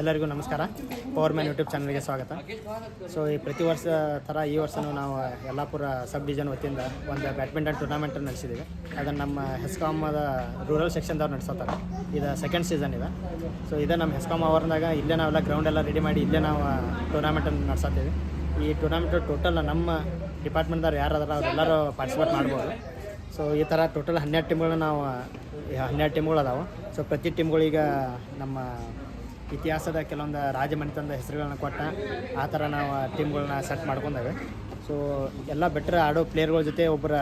ಎಲ್ಲರಿಗೂ ನಮಸ್ಕಾರ. Power man YouTube ಚಾನಲ್ಗೆ ಸ್ವಾಗತ. ಸೊ ಈ ಪ್ರತಿ ವರ್ಷ ಥರ ಈ ವರ್ಷವೂ ನಾವು ಯಲ್ಲಾಪುರ ಸಬ್ ಡಿವಿಷನ್ ವತಿಯಿಂದ ಒಂದು ಬ್ಯಾಡ್ಮಿಂಟನ್ ಟೂರ್ನಮೆಂಟ್ ನಡೆಸಿದ್ದೀವಿ ಅದನ್ನು ನಮ್ಮ ಹೆಸ್ಕಾಮದ ರೂರಲ್ ಸೆಕ್ಷನ್ದವ್ರು ನಡೆಸೋತಾರೆ. ಇದು ಸೆಕೆಂಡ್ ಸೀಸನ್ ಇದೆ. ಸೊ ಇದೇ ನಮ್ಮ ಹೆಸ್ಕಾಮ್ ಅವರ್ನಾಗ ಇಲ್ಲೇ ನಾವೆಲ್ಲ ಗ್ರೌಂಡ್ ಎಲ್ಲ ರೆಡಿ ಮಾಡಿ ಇಲ್ಲೇ ನಾವು ಟೂರ್ನಮೆಂಟನ್ನು ನಡೆಸತ್ತೀವಿ ಈ ಟೂರ್ನಮೆಂಟ್ ಟೋಟಲ್ ನಮ್ಮ ಡಿಪಾರ್ಟ್ಮೆಂಟ್ದವ್ರು ಯಾರಾದ್ರೂ ಅವರೆಲ್ಲರೂ ಪಾರ್ಟಿಸಿಪೇಟ್ ಮಾಡ್ಬೋದು. ಸೊ ಈ ಥರ ಟೋಟಲ್ ಹನ್ನೆರಡು ಟೀಮ್ಗಳನ್ನ ನಾವು, ಹನ್ನೆರಡು ಟೀಮ್ಗಳು ಅದಾವೆ. ಸೊ ಪ್ರತಿ ಟೀಮ್ಗಳೀಗ ನಮ್ಮ ಇತಿಹಾಸದ ಕೆಲವೊಂದು ರಾಜಮನೆತನದ ಹೆಸರುಗಳನ್ನ ಕೊಟ್ಟ ಆ ಥರ ನಾವು ಟೀಮ್ಗಳನ್ನ ಸೆಟ್ ಮಾಡ್ಕೊಂಡಾವೆ. ಸೊ ಎಲ್ಲ ಬೆಟ್ರ್ ಆಡೋ ಪ್ಲೇಯರ್ಗಳ ಜೊತೆ ಒಬ್ಬರ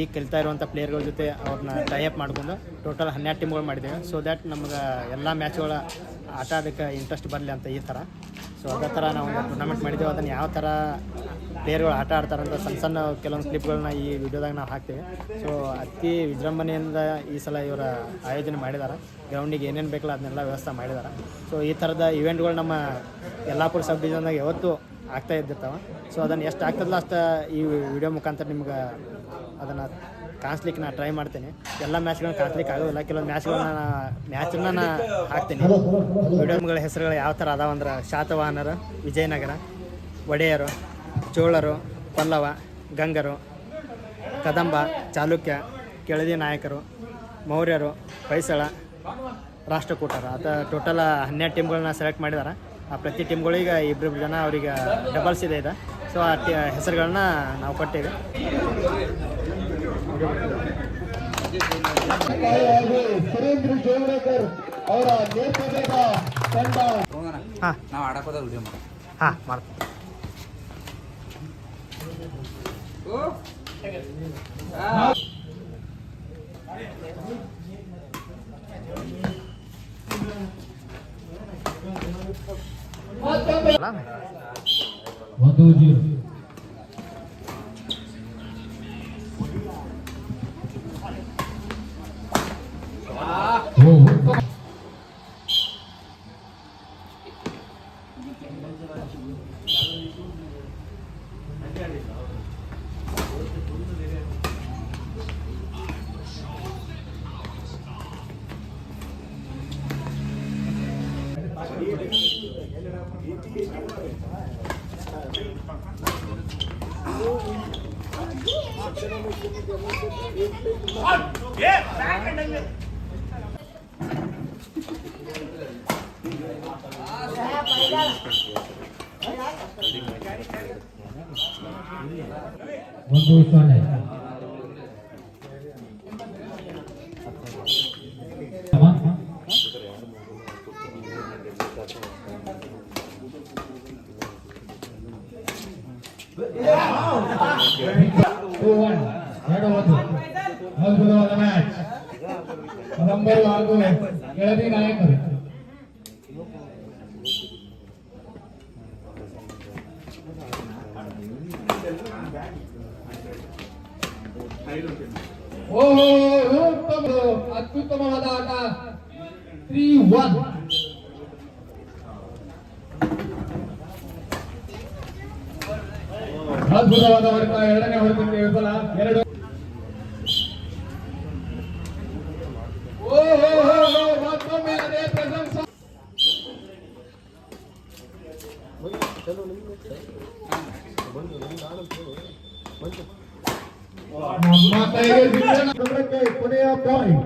ಈಗ ಕಲಿತಾ ಇರುವಂಥ ಪ್ಲೇಯರ್ಗಳ ಜೊತೆ ಅವ್ರನ್ನ ಟೈಅಪ್ ಮಾಡ್ಕೊಂಡು ಟೋಟಲ್ ಹನ್ನೆರಡು ಟೀಮ್ಗಳು ಮಾಡಿದ್ದೇವೆ. ಸೊ ದ್ಯಾಟ್ ನಮ್ಗೆ ಎಲ್ಲ ಮ್ಯಾಚ್ಗಳ ಆಟ ಆಡೋಕ್ಕೆ ಇಂಟ್ರೆಸ್ಟ್ ಬರಲಿ ಅಂತ ಈ ಥರ. ಸೊ ಅದೇ ಥರ ನಾವು ಒಂದು ಟೂರ್ನಮೆಂಟ್ ಮಾಡಿದ್ದೇವೆ. ಅದನ್ನು ಯಾವ ಥರ ಪ್ಲೇಯರ್ಗಳು ಆಟ ಆಡ್ತಾರಂತ ಸಣ್ಣ ಸಣ್ಣ ಕೆಲವೊಂದು ಕ್ಲಿಪ್ಗಳನ್ನ ಈ ವಿಡಿಯೋದಾಗ ನಾವು ಹಾಕ್ತೀವಿ. ಸೊ ಅತಿ ವಿಜೃಂಭಣೆಯಿಂದ ಈ ಸಲ ಇವರ ಆಯೋಜನೆ ಮಾಡಿದ್ದಾರೆ. ಗ್ರೌಂಡಿಗೆ ಏನೇನು ಬೇಕಲ್ಲ ಅದನ್ನೆಲ್ಲ ವ್ಯವಸ್ಥೆ ಮಾಡಿದ್ದಾರೆ. ಸೊ ಈ ಥರದ ಇವೆಂಟ್ಗಳು ನಮ್ಮ ಯಲ್ಲಾಪುರ ಸಬ್ ಡಿವಿಷನ್ದಾಗ ಯಾವತ್ತೂ ಆಗ್ತಾ ಇದ್ದಿರ್ತಾವೆ. ಸೊ ಅದನ್ನು ಎಷ್ಟು ಆಗ್ತದಲ್ಲ ಅಷ್ಟು ಈ ವಿಡಿಯೋ ಮುಖಾಂತರ ನಿಮ್ಗೆ ಅದನ್ನು ಕಾಣಿಸ್ಲಿಕ್ಕೆ ನಾನು ಟ್ರೈ ಮಾಡ್ತೇನೆ. ಎಲ್ಲ ಮ್ಯಾಚ್ಗಳನ್ನ ಕಾಣಿಸ್ಲಿಕ್ಕೆ ಆಗೋದಿಲ್ಲ. ಕೆಲವೊಂದು ಮ್ಯಾಚ್ಗಳನ್ನ ನಾ ಮ್ಯಾಚನ್ನ ನಾ ಹಾಕ್ತೀನಿ. ವಿಡಿಯೋಗಳ ಹೆಸರುಗಳು ಯಾವ ಥರ ಅದಾವಂದ್ರೆ ಶಾತವಾಹನರು, ವಿಜಯನಗರ, ಒಡೆಯರು, ಚೋಳರು, ಪಲ್ಲವ, ಗಂಗರು, ಕದಂಬ, ಚಾಲುಕ್ಯ, ಕೆಳದಿ ನಾಯಕರು, ಮೌರ್ಯರು ಪೈಸಳ ರಾಷ್ಟ್ರಕೂಟರು. ಅಥ ಟೋಟಲ್ ಹನ್ನೆರಡು ಟೀಮ್ಗಳನ್ನ ಸೆಲೆಕ್ಟ್ ಮಾಡಿದ್ದಾರೆ ಆ ಪ್ರತಿ ಟೀಮ್ಗಳಿಗೆ ಇಬ್ಬರಿಬ್ರು ಜನ ಅವರಿಗೆ ಡಬಲ್ಸ್ ಇದೆ ಇದೆ. ಸೊ ಆ ಟಿ ಹೆಸರುಗಳನ್ನ ನಾವು ಕೊಟ್ಟೇವೆ. ಸುರೇಂದ್ರ ಜೋವಡೇಕರ್ ಅವರ ನೇತೃತ್ವದ ತಂಡ ಹೋಗೋಣ ಹಾಂ ನಾವು ಆಡಕ್ ಹೋದಾಗ ವಿಡಿಯೋ ಮಾಡಿ ಹಾಂ ಮಾಡ್ತೀನಿ ಅಲ್ಲ? ಒಂದು ಜೀರೋ ಒಂದು ಸೊನ್ನೆ Two one. ಎರಡು ಒಂದು ಅದ್ಭುತವಾದ ಮ್ಯಾಚ್ ನಂಬರು ಹಾಗೂ ಕೆಳದಿ ನಾಯಕರು ಅತ್ಯುತ್ತಮವಾದ ಆಟ ತ್ರೀ ಒನ್ ಅದ್ಭುತವಾದ ಹೊಡೆತ ಎರಡನೇ ಹೊಡೆತಕ್ಕೆ ವಿಫಲ ಎರಡು ಓಹೋ ಮತ್ತೊಮ್ಮೆ ಅದೇ ಪ್ರಶಂಸಾ ನಮ್ಮ ಕೈಗೆ ಸಿಕ್ಕಿದ ನಗರಕ್ಕೆ ಕೊನೆಯ ಪಾಯಿಂಟ್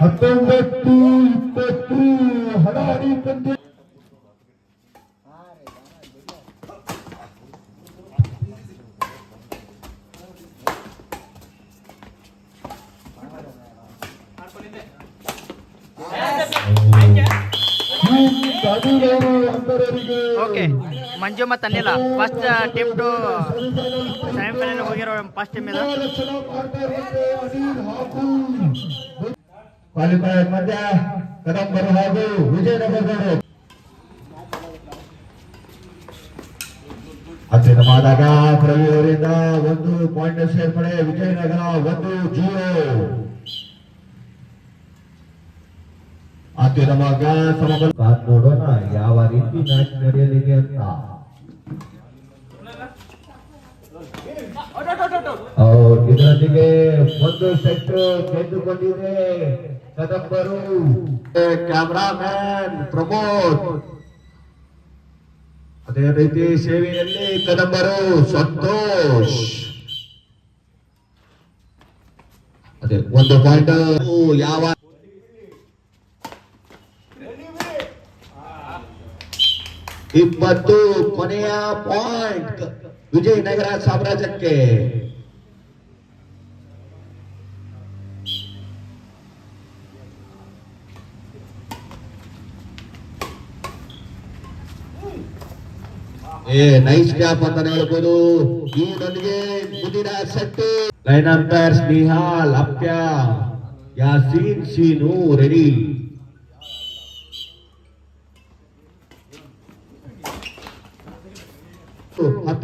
ಹತ್ತೊಂಬತ್ತು ಇಪ್ಪತ್ತು ಹಡಾಡಿ ಪಂದ್ಯ ಸಾವಿರಾರು ಅಂತರರಿಗೆ ಓಕೆ ಮಂಜು ಮತ್ತು Anila. First team to semifinal ಹೋಗಿರೋ ಫಸ್ಟ್ ಟೀಮ್ ಇದು. ಕ್ವಾಲಿಫೈಯರ್ ಮಧ್ಯ, ಕದಂಬರು ಹಾಗೂ ವಿಜಯನಗರದವರು. ಅತ್ಯುತ್ತಮವಾದಾಗ ಪ್ರವೀಣರಿಂದ ಒಂದು ಪಾಯಿಂಟ್ ಸೇರ್ಪಡೆ, ವಿಜಯನಗರ ಒಂದು ಜೀರೋ ಅತ್ಯುತ್ತಮವಾಗ ಸಮಬಲ ನೋಡೋಣ, ಯಾವ ರೀತಿ ಮ್ಯಾಚ್ ನಡೆಯಲಿದೆ ಅಂತ. ಇದರೊಂದಿಗೆ ಒಂದು ಸೆಟ್ ಗೆದ್ದುಕೊಂಡಿದೆ ಕದಂಬರು. ಕ್ಯಾಮ್ರಾಮ್ಯಾನ್ ಪ್ರಮೋದ್ ಅದೇ ರೀತಿ ಸೇವೆಯಲ್ಲಿ ಕದಂಬರು ಸಂತೋಷ್. ಅದೇ, ಒಂದು ಪಾಯಿಂಟ್ ಯಾವ ಇಪ್ಪತ್ತು ಕೊನೆಯ ಪಾಯಿಂಟ್ ವಿಜಯನಗರ ಸಾಮ್ರಾಜ್ಯಕ್ಕೆ ಏ ನೈಸ್ ಕ್ಯಾಪ್ ಅಂತಾನೆ ಹೇಳ್ಬೋದು ಈ ನನಗೆ ಮುಂದಿನ set line umpire Snehal Appaya Yaseen Seenu ready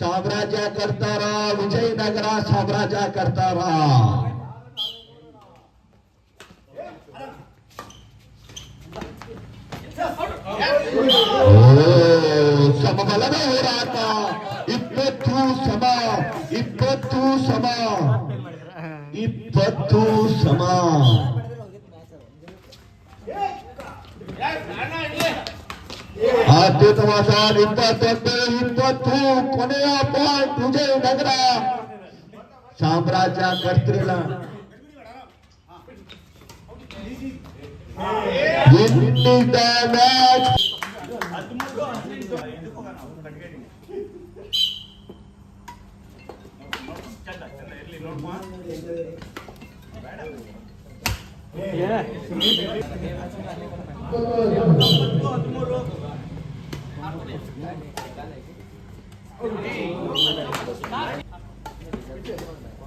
ಸಾಮ್ರಾಜ್ಯ ಕರ್ತಾರ ವಿಜಯನಗರ ಸಾಮ್ರಾಜ್ಯ ಕರ್ತಾರ ಸಮ ಇಪ್ಪತ್ತು ಸಮ ಅತ್ಯುತ್ತಮವಾದ ಇಪ್ಪತ್ತೊಂದು ಇಪ್ಪತ್ತು ಕೊನೆಯ ಪಾಯಿಂಟ್ ವಿಜಯನಗರ ಸಾಮ್ರಾಜ್ಯ ಕರ್ತಿಲ್ಲ ಇನ್ನಿದ್ದ ಮ್ಯಾಚ್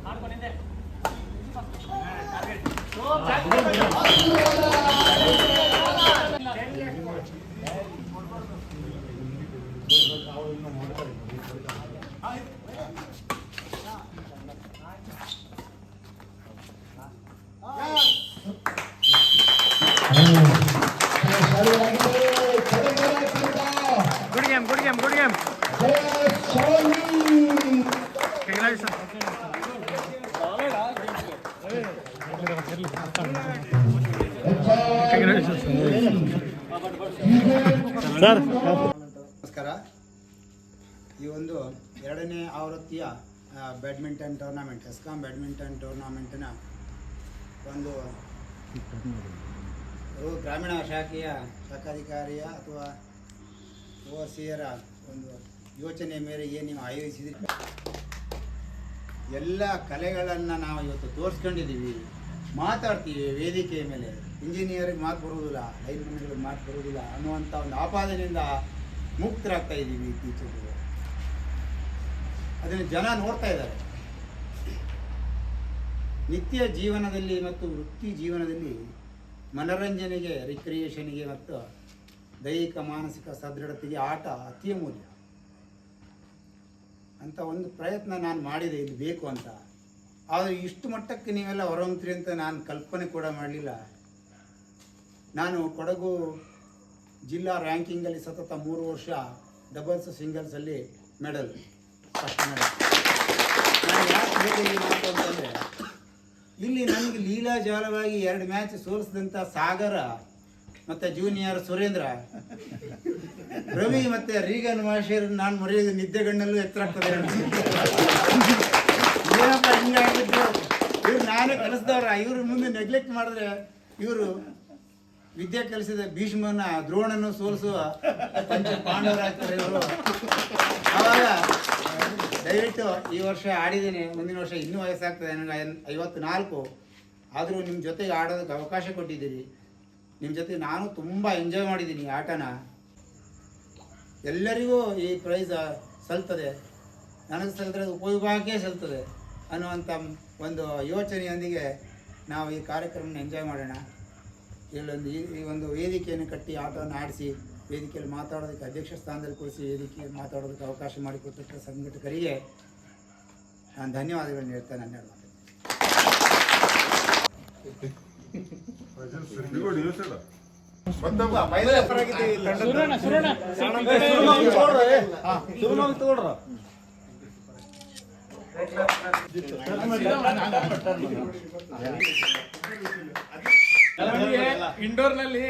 ಆಡ್ಕೊಂಡಿದ್ದೆ ಸರ್. ನಮಸ್ಕಾರ. ಈ ಒಂದು ಎರಡನೇ ಆವೃತ್ತಿಯ ಬ್ಯಾಡ್ಮಿಂಟನ್ ಟೂರ್ನಮೆಂಟ್ ಎಸ್ಕಾಂ ಬ್ಯಾಡ್ಮಿಂಟನ್ ಟೂರ್ನಮೆಂಟಿನ ಒಂದು ಗ್ರಾಮೀಣ ಶಾಖೆಯ ಶಾಖಾಧಿಕಾರಿಯ ಅಥವಾ ಓಸಿಯರ ಒಂದು ಯೋಚನೆ ಮೇರೆಗೆ ನೀವು ಆಯೋಜಿಸಿದ್ರಿ? ಎಲ್ಲ ಕಲೆಗಳನ್ನು ನಾವು ಇವತ್ತು ತೋರಿಸ್ಕೊಂಡಿದ್ದೀವಿ. ಮಾತಾಡ್ತೀವಿ ವೇದಿಕೆಯ ಮೇಲೆ. ಇಂಜಿನಿಯರಿಗೆ ಮಾತು ಬರುವುದಿಲ್ಲ ಲೈನ್ಮನ್ಗಳಿಗೆ ಮಾತು ಬರುವುದಿಲ್ಲ ಅನ್ನುವಂಥ ಒಂದು ಆಪಾದನೆಯಿಂದ ಮುಕ್ತರಾಗ್ತಾ ಇದ್ದೀವಿ ಇತ್ತೀಚೆಗೆ. ಅದನ್ನು ಜನ ನೋಡ್ತಾ ಇದ್ದಾರೆ. ನಿತ್ಯ ಜೀವನದಲ್ಲಿ ಮತ್ತು ವೃತ್ತಿ ಜೀವನದಲ್ಲಿ ಮನರಂಜನೆಗೆ ರಿಕ್ರಿಯೇಷನ್ಗೆ ಮತ್ತು ದೈಹಿಕ, ಮಾನಸಿಕ ಸದೃಢತೆಗೆ ಆಟ ಅತಿ ಅಮೂಲ್ಯ ಅಂತ ಒಂದು ಪ್ರಯತ್ನ ನಾನು ಮಾಡಿದೆ, ಇದು ಬೇಕು ಅಂತ. ಆದರೆ ಇಷ್ಟು ಮಟ್ಟಕ್ಕೆ ನೀವೆಲ್ಲ ಹೊರಹೊಂತ್ರಿ ಅಂತ ನಾನು ಕಲ್ಪನೆ ಕೂಡ ಮಾಡಲಿಲ್ಲ. ನಾನು ಕೊಡಗು ಜಿಲ್ಲಾ ರ್ಯಾಂಕಿಂಗಲ್ಲಿ ಸತತ ಮೂರು ವರ್ಷ ಡಬಲ್ಸ್ ಸಿಂಗಲ್ಸಲ್ಲಿ ಮೆಡಲ್ ಫಸ್ಟ್ ಮೆಡಲ್ ನಾನು ಯಾಕೆ ಬೇರೆ ಮಾತು ಅಂತಂದರೆ, ಇಲ್ಲಿ ನನಗೆ ಲೀಲಾಜಾಲವಾಗಿ ಎರಡು ಮ್ಯಾಚ್ ಸೋಲಿಸಿದಂಥ ಸಾಗರ ಮತ್ತು ಜೂನಿಯರ್ ಸುರೇಂದ್ರ, ರವಿ ಮತ್ತು ರೀಗನ್ ಮಾಷೇರ್ ನಾನು ಮರೆಯೋದು ನಿದ್ದೆಗಣ್ಣಲ್ಲೂ ಎತ್ತರಾಗ್ತದೆ ಏನಪ್ಪ ಇವ್ರು ನಾನೇ ಕಲಿಸ್ದವ್ರ, ಇವ್ರ ಮುಂದೆ ನೆಗ್ಲೆಕ್ಟ್ ಮಾಡಿದ್ರೆ ಇವರು ವಿದ್ಯೆ ಕಲಿಸಿದ ಭೀಷ್ಮನ, ದ್ರೋಣನ ಸೋಲಿಸುವ ಪಂಚ ಪಾಂಡವರಾಗ್ತಾರೆ ಇವರು. ಆವಾಗ ದಯವಿಟ್ಟು ಈ ವರ್ಷ ಆಡಿದ್ದೀನಿ, ಮುಂದಿನ ವರ್ಷ ಇನ್ನೂ ವಯಸ್ಸಾಗ್ತದೆ, ನನಗೆ ಐವತ್ತು ನಾಲ್ಕು ಆದರೂ ನಿಮ್ಮ ಜೊತೆಗೆ ಆಡೋದಕ್ಕೆ ಅವಕಾಶ ಕೊಟ್ಟಿದ್ದೀರಿ. ನಿಮ್ಮ ಜೊತೆ ನಾನು ತುಂಬ ಎಂಜಾಯ್ ಮಾಡಿದ್ದೀನಿ ಆಟನ. ಎಲ್ಲರಿಗೂ ಈ ಪ್ರೈಸ್ ಸಲ್ತದೆ. ನನಗೆ ಸಲ್ತರೆ ಅದು ಉಪಯೋಗಕ್ಕೆ ಸಲ್ತದೆ. ಅನ್ನುವಂಥ ಒಂದು ಯೋಚನೆಯೊಂದಿಗೆ ನಾವು ಈ ಕಾರ್ಯಕ್ರಮನ ಎಂಜಾಯ್ ಮಾಡೋಣ ಇಲ್ಲೊಂದು ಈ ಒಂದು ವೇದಿಕೆಯನ್ನು ಕಟ್ಟಿ ಆಟವನ್ನು ಆಡಿಸಿ ವೇದಿಕೆಯಲ್ಲಿ ಮಾತಾಡೋದಕ್ಕೆ ಅಧ್ಯಕ್ಷ ಸ್ಥಾನದಲ್ಲಿ ಕೂರಿಸಿ ವೇದಿಕೆಯಲ್ಲಿ ಮಾತಾಡೋದಕ್ಕೆ ಅವಕಾಶ ಮಾಡಿಕೊಟ್ಟಂಥ ಸಂಘಟಕರಿಗೆ ನಾನು ಧನ್ಯವಾದಗಳನ್ನು ಹೇಳ್ತೇನೆ ನನ್ನ ಮಾತು ಇಂಡೋರ್ನಲ್ಲಿ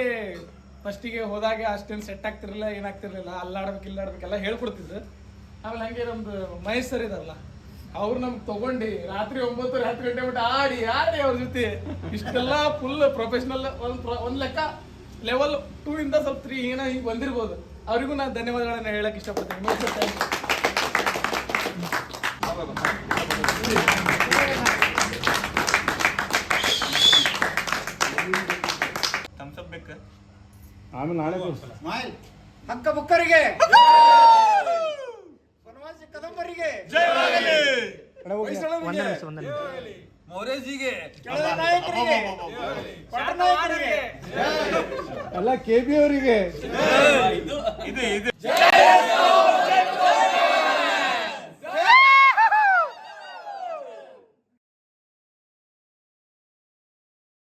ಫಸ್ಟಿಗೆ ಹೋದಾಗ ಅಷ್ಟೇನು ಸೆಟ್ ಆಗ್ತಿರ್ಲಿಲ್ಲ, ಏನಾಗ್ತಿರ್ಲಿಲ್ಲ, ಅಲ್ಲಾಡ್ಬೇಕು, ಇಲ್ಲಾಡ್ಬೇಕೆಲ್ಲ ಹೇಳ್ಕೊಡ್ತಿದ್ರು. ಆಮೇಲೆ ಹಂಗೆ ನಮ್ದು ಮಹೇಶ್ ಸರ್ ಇದಾರಲ್ಲ ಅವ್ರು ನಮ್ಗೆ ತಗೊಂಡು ರಾತ್ರಿ ಒಂಬತ್ತು ಹತ್ತು ಗಂಟೆ ಬಿಟ್ಟು ಆಡಿ ಆಡಿ ಅವ್ರ ಜೊತೆ. ಇಷ್ಟೆಲ್ಲ ಫುಲ್ ಪ್ರೊಫೆಷನಲ್ ಒಂದ್ ಒಂದ್ ಲೆಕ್ಕ ಲೆವೆಲ್ ಟೂ ಇಂದ ಸ್ವಲ್ಪ ತ್ರೀ ಏನೋ ಈಗ ಬಂದಿರ್ಬೋದು. ಅವರಿಗೂ ನಾನು ಧನ್ಯವಾದಗಳನ್ನ ಹೇಳಕ್ ಇಷ್ಟಪಡ್ತೀನಿ Mahesh sir thank you. Smile. Hakka ಬುಕ್ಕರಿಗೆ. ವನವಾಸಿ ಕದಂಬರಿಗೆ. ನಾಯಕರಿಗೆ. ಎಲ್ಲ ಕೆ ಬಿ ಅವರಿಗೆ. ಇದು ಇದು.